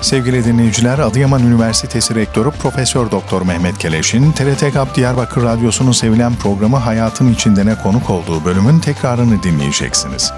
Sevgili dinleyiciler, Adıyaman Üniversitesi Rektörü Profesör Doktor Mehmet Keleş'in TRT GAP Diyarbakır Radyosu'nun sevilen programı Hayatın İçindene konuk olduğu bölümün tekrarını dinleyeceksiniz.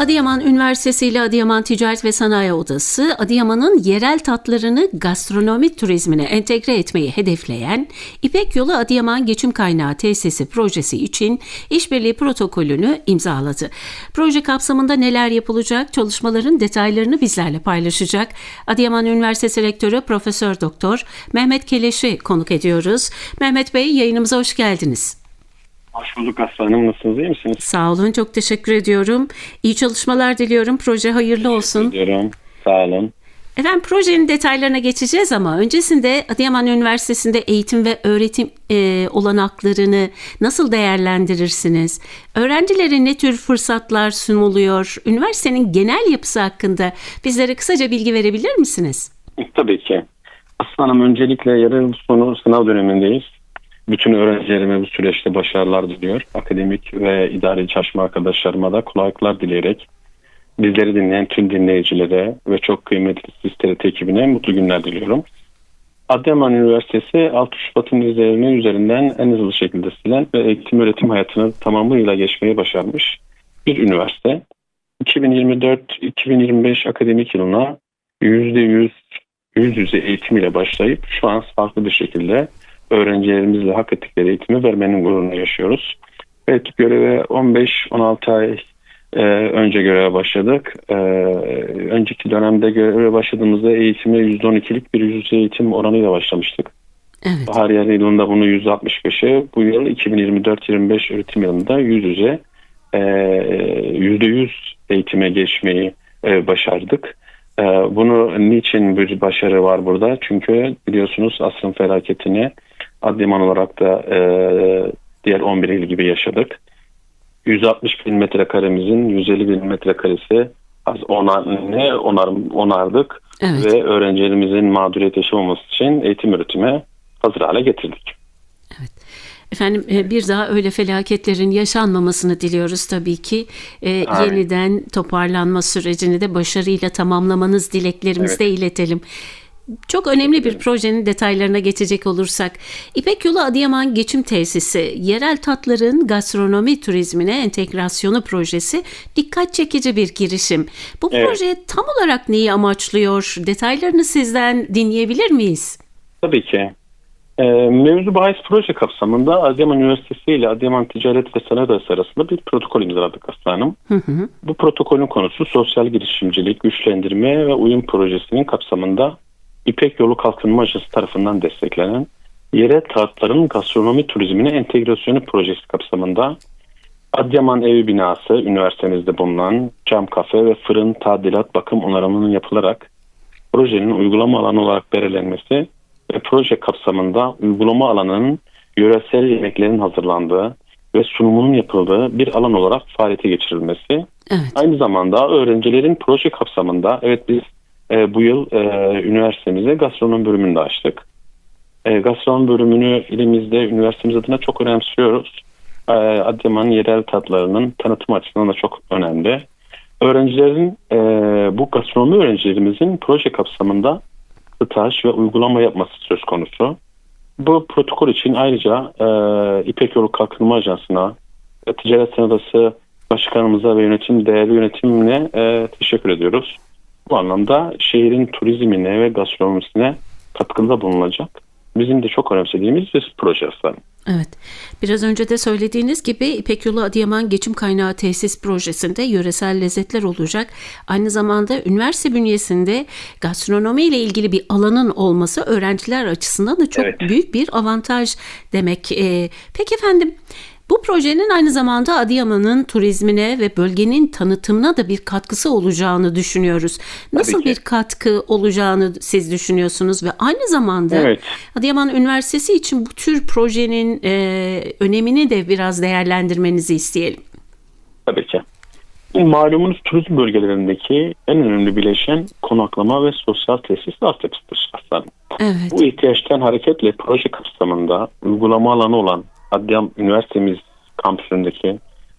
Adıyaman Üniversitesi ile Adıyaman Ticaret ve Sanayi Odası, Adıyaman'ın yerel tatlarını gastronomi turizmine entegre etmeyi hedefleyen İpek Yolu Adıyaman Geçim Kaynağı Tesisi projesi için işbirliği protokolünü imzaladı. Proje kapsamında neler yapılacak, çalışmaların detaylarını bizlerle paylaşacak. Adıyaman Üniversitesi Rektörü Profesör Doktor Mehmet Keleş'i konuk ediyoruz. Mehmet Bey yayınımıza hoş geldiniz. Hoş bulduk Aslanım. Nasılsınız? iyi misiniz? Sağ olun. Çok teşekkür ediyorum. İyi çalışmalar diliyorum. Proje hayırlı olsun. Diyorum. Sağ olun. Efendim projenin detaylarına geçeceğiz ama öncesinde Adıyaman Üniversitesi'nde eğitim ve öğretim e, olanaklarını nasıl değerlendirirsiniz? Öğrencilere ne tür fırsatlar sunuluyor? Üniversitenin genel yapısı hakkında bizlere kısaca bilgi verebilir misiniz? Tabii ki. Aslanım öncelikle yarın sonu sınav dönemindeyiz. Bütün öğrencilerime bu süreçte başarılar diliyor. Akademik ve idari çalışma arkadaşlarıma da kolaylıklar dileyerek bizleri dinleyen tüm dinleyicilere ve çok kıymetli siz ekibine mutlu günler diliyorum. Adıyaman Üniversitesi 6 Şubat'ın izlerini üzerinden en hızlı şekilde silen ve eğitim öğretim hayatını tamamıyla geçmeyi başarmış bir üniversite. 2024-2025 akademik yılına %100 yüz yüze eğitim ile başlayıp şu an farklı bir şekilde öğrencilerimizle hak ettikleri eğitimi vermenin gururunu yaşıyoruz. Evet göreve 15-16 ay e, önce göreve başladık. E, önceki dönemde göreve başladığımızda eğitimi %12'lik bir yüz eğitim oranıyla başlamıştık. Evet. Bahar yılında bunu %65'e, bu yıl 2024-25 öğretim yılında yüz yüze e, %100 eğitime geçmeyi e, başardık. E, bunu niçin bir başarı var burada? Çünkü biliyorsunuz asrın felaketini Adıyaman olarak da e, diğer 11 il gibi yaşadık. 160 bin metrekaremizin 150 bin metrekaresi az onar, ne onar, onardık Evet. ve öğrencilerimizin mağduriyet yaşamaması için eğitim öğretime hazır hale getirdik. Efendim e, bir daha öyle felaketlerin yaşanmamasını diliyoruz tabii ki. E, Aynen. yeniden toparlanma sürecini de başarıyla tamamlamanız dileklerimizi de iletelim. Çok önemli bir projenin detaylarına geçecek olursak, İpek Yolu Adıyaman Geçim Tesisi, yerel tatların gastronomi turizmine entegrasyonu projesi dikkat çekici bir girişim. Bu Evet. proje tam olarak neyi amaçlıyor? Detaylarını sizden dinleyebilir miyiz? Tabii ki. Ee, mevzu bahis proje kapsamında Adıyaman Üniversitesi ile Adıyaman Ticaret ve Sanayi Odası arasında bir protokol imzaladık aslanım. Hı hı. Bu protokolün konusu sosyal girişimcilik, güçlendirme ve uyum projesinin kapsamında İpek Yolu Kalkınma Ajansı tarafından desteklenen yerel tatların gastronomi turizmine entegrasyonu projesi kapsamında Adıyaman Evi binası üniversitemizde bulunan cam kafe ve fırın tadilat bakım onarımının yapılarak projenin uygulama alanı olarak belirlenmesi ve proje kapsamında uygulama alanının yöresel yemeklerin hazırlandığı ve sunumunun yapıldığı bir alan olarak faaliyete geçirilmesi Evet. Aynı zamanda öğrencilerin proje kapsamında evet biz e, bu yıl e, üniversitemize gastronomi bölümünü de açtık. E, gastronomi bölümünü ilimizde üniversitemiz adına çok önemsiyoruz. E, Adıyaman yerel tatlarının tanıtım açısından da çok önemli. Öğrencilerin e, bu gastronomi öğrencilerimizin proje kapsamında staj ve uygulama yapması söz konusu. Bu protokol için ayrıca e, İpek Yolu Kalkınma Ajansı'na, Ticaret Odası Başkanımıza ve yönetim değerli yönetimine e, teşekkür ediyoruz. Bu anlamda şehrin turizmine ve gastronomisine katkıda bulunacak. Bizim de çok önemsediğimiz bir proje aslında. Evet. Biraz önce de söylediğiniz gibi İpek Yolu Adıyaman Geçim Kaynağı Tesis Projesi'nde yöresel lezzetler olacak. Aynı zamanda üniversite bünyesinde gastronomi ile ilgili bir alanın olması öğrenciler açısından da çok Evet. büyük bir avantaj demek. Ee, peki efendim bu projenin aynı zamanda Adıyaman'ın turizmine ve bölgenin tanıtımına da bir katkısı olacağını düşünüyoruz. Nasıl bir katkı olacağını siz düşünüyorsunuz ve aynı zamanda Evet. Adıyaman Üniversitesi için bu tür projenin e, önemini de biraz değerlendirmenizi isteyelim. Tabii ki. Malumunuz turizm bölgelerindeki en önemli bileşen konaklama ve sosyal tesis altyapısıdır aslında. Evet. Bu ihtiyaçtan hareketle proje kapsamında uygulama alanı olan Adıyaman Üniversitemiz kampüsündeki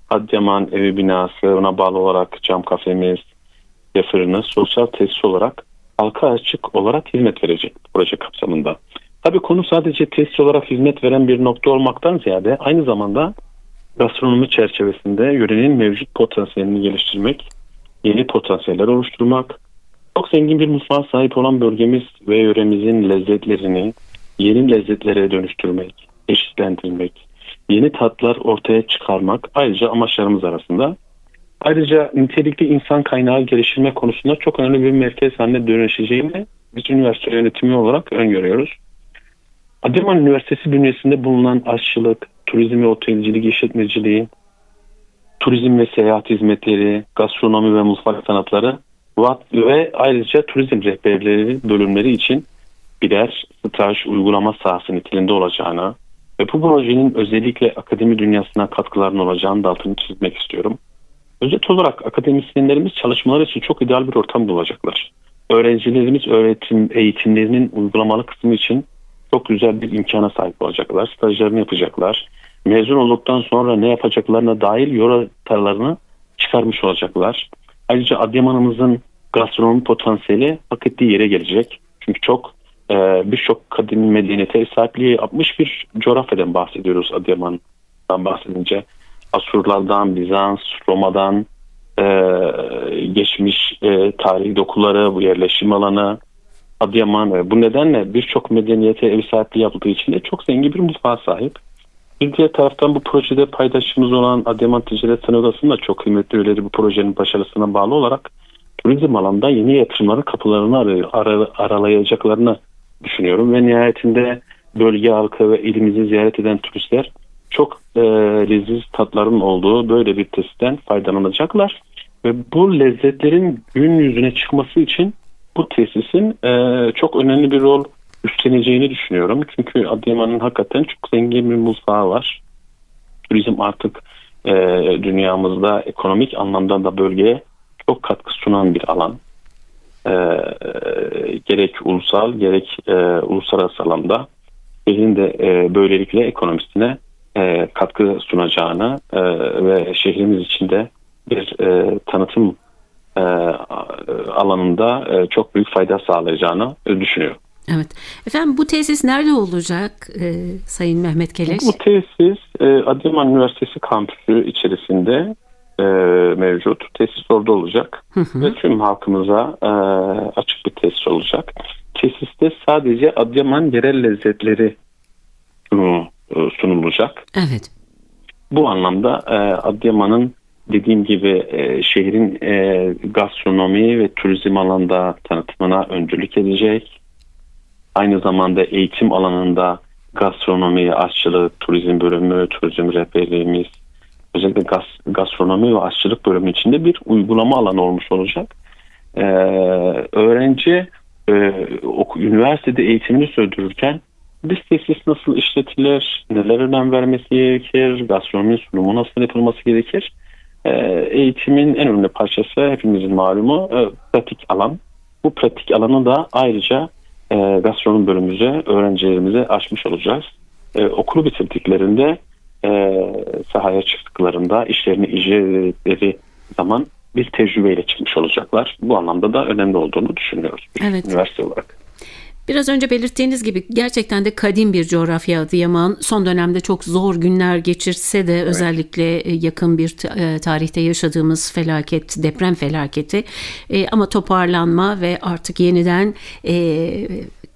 Adıyaman evi binası, ona bağlı olarak cam kafemiz, ve fırını sosyal tesis olarak halka açık olarak hizmet verecek proje kapsamında. Tabii konu sadece tesis olarak hizmet veren bir nokta olmaktan ziyade aynı zamanda gastronomi çerçevesinde yörenin mevcut potansiyelini geliştirmek, yeni potansiyeller oluşturmak, çok zengin bir mutfağa sahip olan bölgemiz ve yöremizin lezzetlerini yeni lezzetlere dönüştürmek, eşitlendirmek, yeni tatlar ortaya çıkarmak ayrıca amaçlarımız arasında. Ayrıca nitelikli insan kaynağı geliştirme konusunda çok önemli bir merkez haline dönüşeceğini biz üniversite yönetimi olarak öngörüyoruz. Adıyaman Üniversitesi bünyesinde bulunan aşçılık, turizm ve otelcilik işletmeciliği, turizm ve seyahat hizmetleri, gastronomi ve mutfak sanatları ve ayrıca turizm rehberleri bölümleri için birer staj uygulama sahası niteliğinde olacağını ve bu projenin özellikle akademi dünyasına katkılarının olacağını da altını çizmek istiyorum. Özet olarak akademisyenlerimiz çalışmalar için çok ideal bir ortam bulacaklar. Öğrencilerimiz öğretim eğitimlerinin uygulamalı kısmı için çok güzel bir imkana sahip olacaklar. Stajlarını yapacaklar. Mezun olduktan sonra ne yapacaklarına dair yol haritalarını çıkarmış olacaklar. Ayrıca Adıyaman'ımızın gastronomi potansiyeli hak ettiği yere gelecek. Çünkü çok e, birçok kadim medeniyete sahipliği yapmış bir coğrafyadan bahsediyoruz Adıyaman'dan bahsedince. Asurlardan, Bizans, Roma'dan e, geçmiş e, tarihi dokuları, bu yerleşim alanı, Adıyaman. E, bu nedenle birçok medeniyete ev sahipliği yapıldığı için de çok zengin bir mutfağa sahip. Bir diğer taraftan bu projede paydaşımız olan Adıyaman Ticaret Sanayi Odası'nın da çok kıymetli üyeleri bu projenin başarısına bağlı olarak turizm alanında yeni yatırımların kapılarını ar- ar- aralayacaklarını düşünüyorum ve nihayetinde bölge halkı ve ilimizi ziyaret eden turistler çok e, leziz tatların olduğu böyle bir tesisten faydalanacaklar ve bu lezzetlerin gün yüzüne çıkması için bu tesisin e, çok önemli bir rol üstleneceğini düşünüyorum. Çünkü Adıyaman'ın hakikaten çok zengin bir mutfağı var. Turizm artık e, dünyamızda ekonomik anlamda da bölgeye çok katkı sunan bir alan. E, gerek ulusal gerek e, uluslararası alanda şehrin de e, böylelikle ekonomisine e, katkı sunacağını e, ve şehrimiz içinde bir e, tanıtım e, alanında e, çok büyük fayda sağlayacağını düşünüyorum. Evet. Efendim bu tesis nerede olacak e, Sayın Mehmet Keleş? Bu tesis e, Adıyaman Üniversitesi kampüsü içerisinde e, mevcut. Tesis orada olacak. Hı hı. Ve tüm halkımıza e, açık bir tesis olacak. Tesiste sadece Adıyaman yerel lezzetleri e, sunulacak. Evet. Bu anlamda e, Adıyaman'ın dediğim gibi e, şehrin e, gastronomi ve turizm alanda tanıtımına öncülük edecek. Aynı zamanda eğitim alanında gastronomi, aşçılık, turizm bölümü, turizm rehberliğimiz, özellikle gas, gastronomi ve aşçılık bölümü içinde bir uygulama alanı olmuş olacak. Ee, öğrenci e, oku, üniversitede eğitimini sürdürürken bir tesis nasıl işletilir, neler önem vermesi gerekir, gastronomi sunumu nasıl yapılması gerekir. Ee, eğitimin en önemli parçası hepimizin malumu e, pratik alan. Bu pratik alanı da ayrıca e, gastronomi bölümümüze, öğrencilerimize açmış olacağız. E, okulu bitirdiklerinde e, sahaya çıktıklarında işlerini icra ettikleri zaman bir tecrübeyle çıkmış olacaklar. Bu anlamda da önemli olduğunu düşünüyoruz. Evet. Üniversite olarak. Biraz önce belirttiğiniz gibi gerçekten de kadim bir coğrafya Adıyaman. Son dönemde çok zor günler geçirse de evet. özellikle yakın bir tarihte yaşadığımız felaket, deprem felaketi. Ama toparlanma ve artık yeniden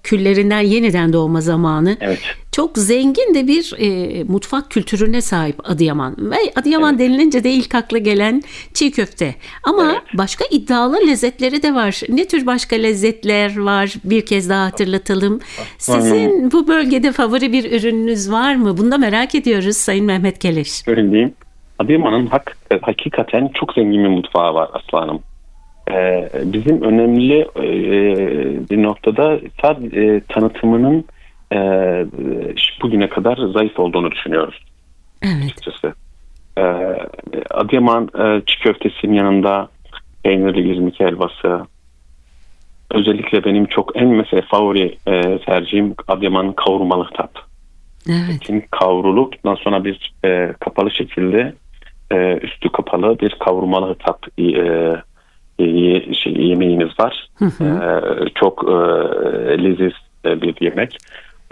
küllerinden yeniden doğma zamanı. Evet. Çok zengin de bir e, mutfak kültürüne sahip Adıyaman. Ve Adıyaman evet. denilince de ilk akla gelen çiğ köfte. Ama evet. başka iddialı lezzetleri de var. Ne tür başka lezzetler var? Bir kez daha hatırlatalım. Sizin bu bölgede favori bir ürününüz var mı? Bunu da merak ediyoruz Sayın Mehmet Keleş. Söyleyeyim. Adıyaman'ın hak, hakikaten çok zengin bir mutfağı var aslanım. Ee, bizim önemli e, bir noktada sadece e, tanıtımının e, bugüne kadar zayıf olduğunu düşünüyoruz. Evet. Açıkçası. Ee, Adıyaman e, çiğ köftesinin yanında peynirli İzmik helvası. Özellikle benim çok en mesela favori e, tercihim Adıyaman'ın kavurmalı tat. Evet. Etin kavrulup ondan sonra bir e, kapalı şekilde e, üstü kapalı bir kavurmalı tat e, şey, yemeğimiz var. E, çok e, leziz e, bir yemek.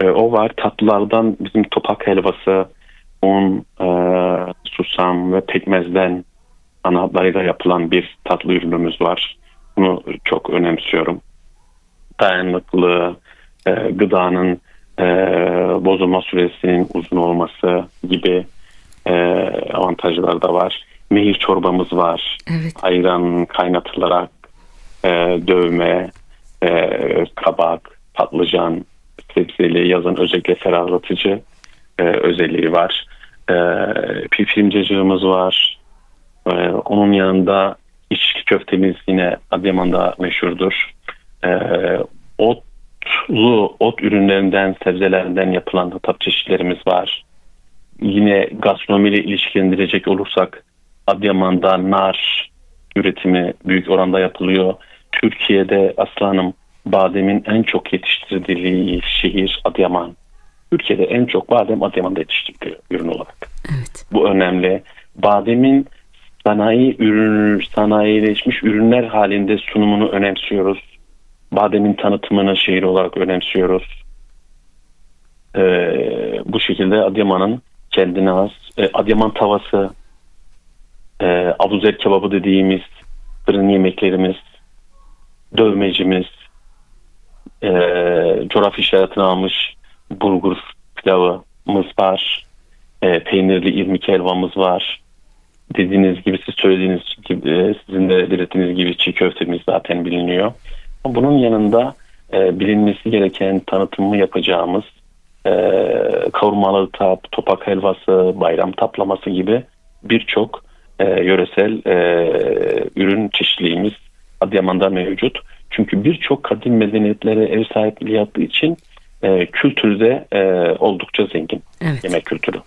E, o var. Tatlılardan bizim topak helvası, un, e, susam ve pekmezden ana hatlarıyla yapılan bir tatlı ürünümüz var. Bunu çok önemsiyorum. Dayanıklı, e, gıdanın e, bozulma süresinin uzun olması gibi e, avantajlar da var. Mehir çorbamız var. Evet. Ayran kaynatılarak e, dövme, e, kabak, patlıcan, sebzeli yazın özellikle ferahlatıcı e, özelliği var. E, pifrim cacığımız var. E, onun yanında içki köftemiz yine Adıyaman'da meşhurdur. E, otlu, ot ürünlerinden, sebzelerinden yapılan tatap çeşitlerimiz var. Yine gastronomiyle ilişkilendirecek olursak Adıyaman'da nar üretimi büyük oranda yapılıyor. Türkiye'de aslanım bademin en çok yetiştirildiği şehir Adıyaman. Türkiye'de en çok badem Adıyaman'da yetiştiriliyor ürün olarak. Evet. Bu önemli. Bademin sanayi ürün, sanayileşmiş ürünler halinde sunumunu önemsiyoruz. Bademin tanıtımını şehir olarak önemsiyoruz. Ee, bu şekilde Adıyaman'ın kendine has e, Adıyaman tavası, e, abuzer kebabı dediğimiz fırın yemeklerimiz, dövmecimiz, e, coğrafi işaretini almış bulgur pilavımız var. E, peynirli irmik helvamız var. Dediğiniz gibi siz söylediğiniz gibi e, sizin de belirttiğiniz gibi çiğ köftemiz zaten biliniyor. Bunun yanında e, bilinmesi gereken tanıtımı yapacağımız e, kavurmalı tap, topak helvası, bayram taplaması gibi birçok e, yöresel e, ürün çeşitliliğimiz Adıyaman'da mevcut. Çünkü birçok kadim medeniyetlere ev sahipliği yaptığı için e, kültürü de e, oldukça zengin. Evet. Yemek kültürü.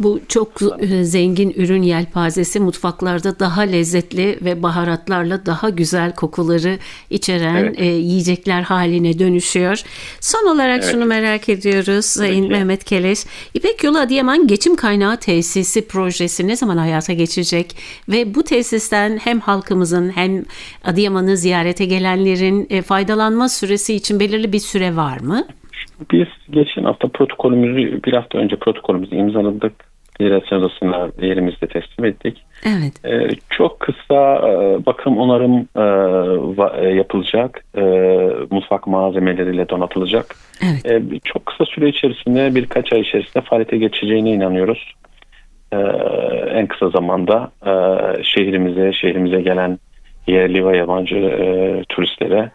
Bu çok e, zengin ürün yelpazesi mutfaklarda daha lezzetli ve baharatlarla daha güzel kokuları içeren Evet. e, yiyecekler haline dönüşüyor. Son olarak Evet. şunu merak ediyoruz Sayın Peki. Mehmet Keleş. İpek Yolu Adıyaman Geçim Kaynağı Tesisi projesi ne zaman hayata geçecek? Ve bu tesisten hem halkımızın hem Adıyaman'ı ziyarete gelenlerin e, faydalanma süresi için belirli bir süre var mı? Biz geçen hafta protokolümüzü bir hafta önce protokolümüzü imzaladık. Federasyon odasına yerimizde teslim ettik. Evet. Ee, çok kısa e, bakım onarım e, va- e, yapılacak. E, mutfak malzemeleriyle donatılacak. Evet. E, çok kısa süre içerisinde birkaç ay içerisinde faaliyete geçeceğine inanıyoruz. E, en kısa zamanda e, şehrimize şehrimize gelen yerli ve yabancı e, turistlere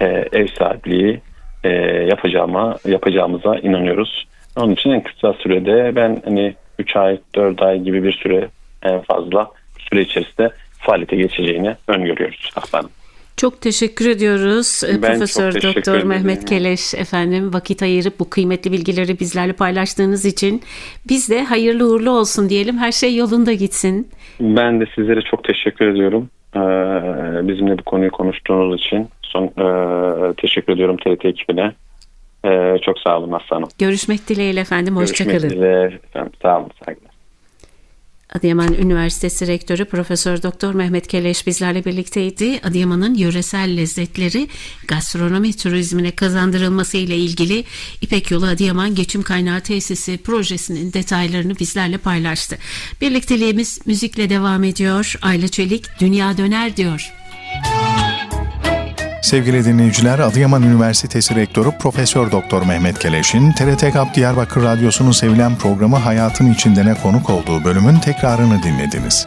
e, ev sahipliği e, yapacağıma yapacağımıza inanıyoruz. Onun için en kısa sürede ben hani 3 ay 4 ay gibi bir süre en fazla süre içerisinde faaliyete geçeceğini öngörüyoruz Aslanım. Çok teşekkür ediyoruz Ben Profesör Doktor. Mehmet Keleş efendim vakit ayırıp bu kıymetli bilgileri bizlerle paylaştığınız için biz de hayırlı uğurlu olsun diyelim. Her şey yolunda gitsin. Ben de sizlere çok teşekkür ediyorum. Ee, bizimle bu konuyu konuştuğunuz için son e, teşekkür ediyorum TRT ekibine. Ee, çok sağ olun Aslanım. Görüşmek dileğiyle efendim. Görüşmek Hoşçakalın. üzere. Efendim, Sağ olun. Saygılar. Adıyaman Üniversitesi Rektörü Profesör Doktor Mehmet Keleş bizlerle birlikteydi. Adıyaman'ın yöresel lezzetleri gastronomi turizmine kazandırılması ile ilgili İpek Yolu Adıyaman Geçim Kaynağı Tesisi projesinin detaylarını bizlerle paylaştı. Birlikteliğimiz müzikle devam ediyor. Ayla Çelik Dünya Döner diyor. Sevgili dinleyiciler, Adıyaman Üniversitesi Rektörü Profesör Doktor Mehmet Keleş'in TRT GAP Diyarbakır Radyosu'nun sevilen programı Hayatın İçindene konuk olduğu bölümün tekrarını dinlediniz.